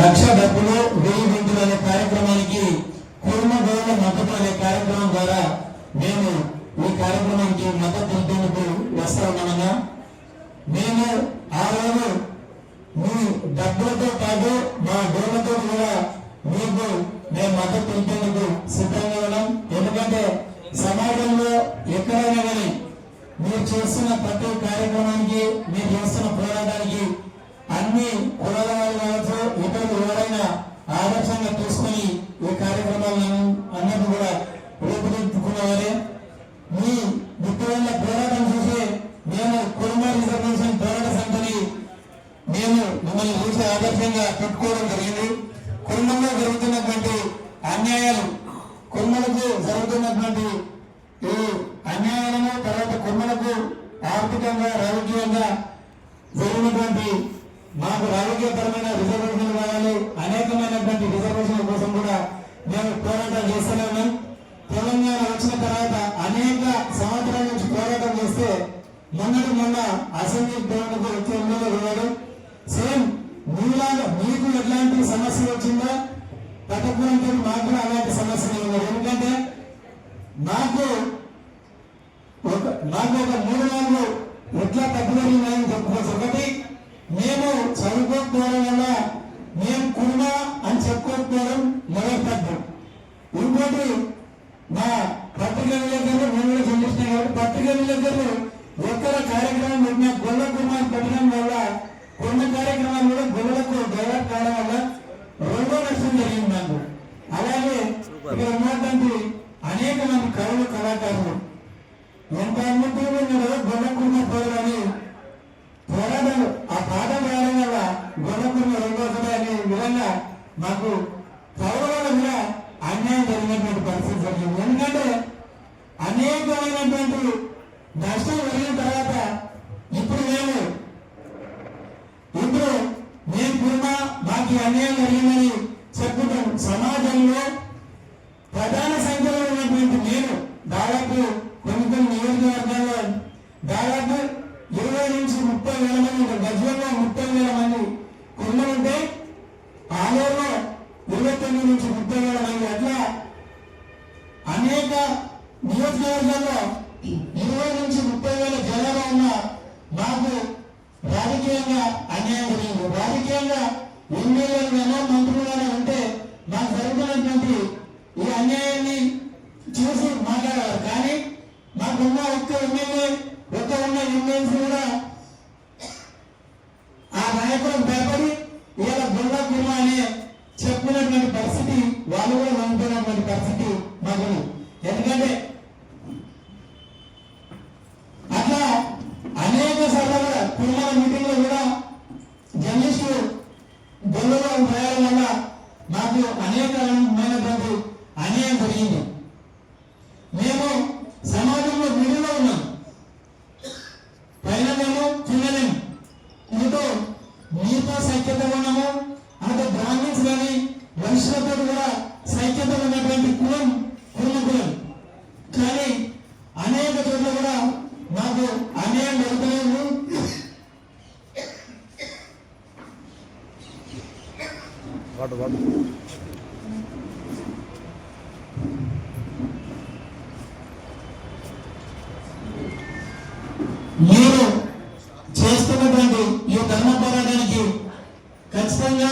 లక్ష డబ్బులు వెయ్యి గుంటులు అనే కార్యక్రమానికి కుర్మ గౌరవ మద్దతు అనే కార్యక్రమం ద్వారా మేము ఈ కార్యక్రమానికి మద్దతు వస్తా ఉన్నామన్నా మేము ఆ రోజు మీ డబ్బులతో పాటు మా డోలతో కూడా మీకు మేము మద్దతు ఇచ్చేందుకు సిద్ధంగా ఉన్నాం. ఎందుకంటే సమాజంలో ఎక్కడైనా కానీ మీరు చేస్తున్న ప్రతి కార్యక్రమానికి మీరు చేస్తున్న పోరాటానికి అన్ని కులాల చూసి పెట్టుకోవడం జరిగింది. కుటుంబంలో జరుగుతున్నటువంటి అన్యాయాలు కుటుంబాలకు జరుగుతున్నటువంటి ఈ అన్యాయాలను తర్వాత కుటుంబాలకు ఆర్థికంగా రాజకీయంగా జరిగినటువంటి మాకు రాజకీయపరమైన రిజర్వేషన్లు కావాలి. అనేకమైనటువంటి రిజర్వేషన్ల కోసం కూడా మేము పోరాటం చేస్తూనే ఉన్నాం తెలంగాణ వచ్చిన తర్వాత అనేక సంవత్సరాల నుంచి పోరాటం చేస్తే మొన్నటి మొన్న అసెంబ్లీ పోరాటం వచ్చే ఎమ్మెల్యే సేమ్ ఎట్లాంటి సమస్య వచ్చిందో పట్టపురంతో మాకు కూడా అలాంటి సమస్య ఉన్నాయి ఎందుకంటే నాకు ఒక నాకు ఒక మూడు నాలుగు ఎట్లా తగ్గుదరినాయని చెప్పుకోవచ్చు. ఒకటి మేము చదువుకోకపోవడం వల్ల మేము కుర్మ అని చెప్పుకోకపోవడం మొదటి తగ్గం ఇంకోటి మా పత్రిక విలేకరులు నేను కూడా చెల్లిస్తున్నాం కాబట్టి పత్రిక విలేకరులు ఎక్కడ కార్యక్రమం పెట్టినా గొల్ల కుర్మాన్ని పెట్టడం వల్ల కొన్ని కార్యక్రమాలు కూడా గొల్లలకు డెవలప్ కావడం వల్ల రెండో నష్టం జరిగింది నాకు అలాగే ఇక్కడ ఉన్నటువంటి అనేక మంది కవులు కళాకారులు ఎంత అన్నిటిలో ఉన్నారో గొల్లకున్న పోరాని పోరాటాలు ఆ పాట రాయడం వల్ల గొల్లకున్న రెండో ఒకటే అనే విధంగా మాకు కవులలో కూడా అన్యాయం జరిగినటువంటి పరిస్థితి జరిగింది ఎందుకంటే అనేకమైనటువంటి అయిన తర్వాత ఇప్పుడు మేము ఇప్పుడు మేము కూడా మాకు అన్యాయం జరిగిందని చెప్పుకుంటాం. సమాజంలో ప్రధాన సంఖ్యలో ఉన్నటువంటి నేను దాదాపు కొన్ని కొన్ని నియోజకవర్గాల్లో దాదాపు ఇరవై నుంచి ముప్పై వేల మంది ఉంటారు గజ్వల్లో ముప్పై వేల మంది కొందరు ఉంటే ఆలయంలో ఇరవై తొమ్మిది నుంచి ముప్పై వేల మంది అట్లా అనేక నియోజకవర్గాల్లో ఇరవై నుంచి ముప్పై వేల జనాభా ఉన్న మాకు రాజకీయంగా అన్యాయం జరిగింది రాజకీయంగా ఎమ్మెల్యేలుగానో మంత్రులుగానో ఉంటే మాకు జరుగుతున్నటువంటి మనుషులతో కూడా సైక్యత ఉన్నటువంటి కులం కుల కులం కానీ అనేక చోట్ల కూడా మాకు అన్యాయం జరుగుతలేదు మీరు చేస్తున్నటువంటి ఈ ధర్మ పోరాటానికి ఖచ్చితంగా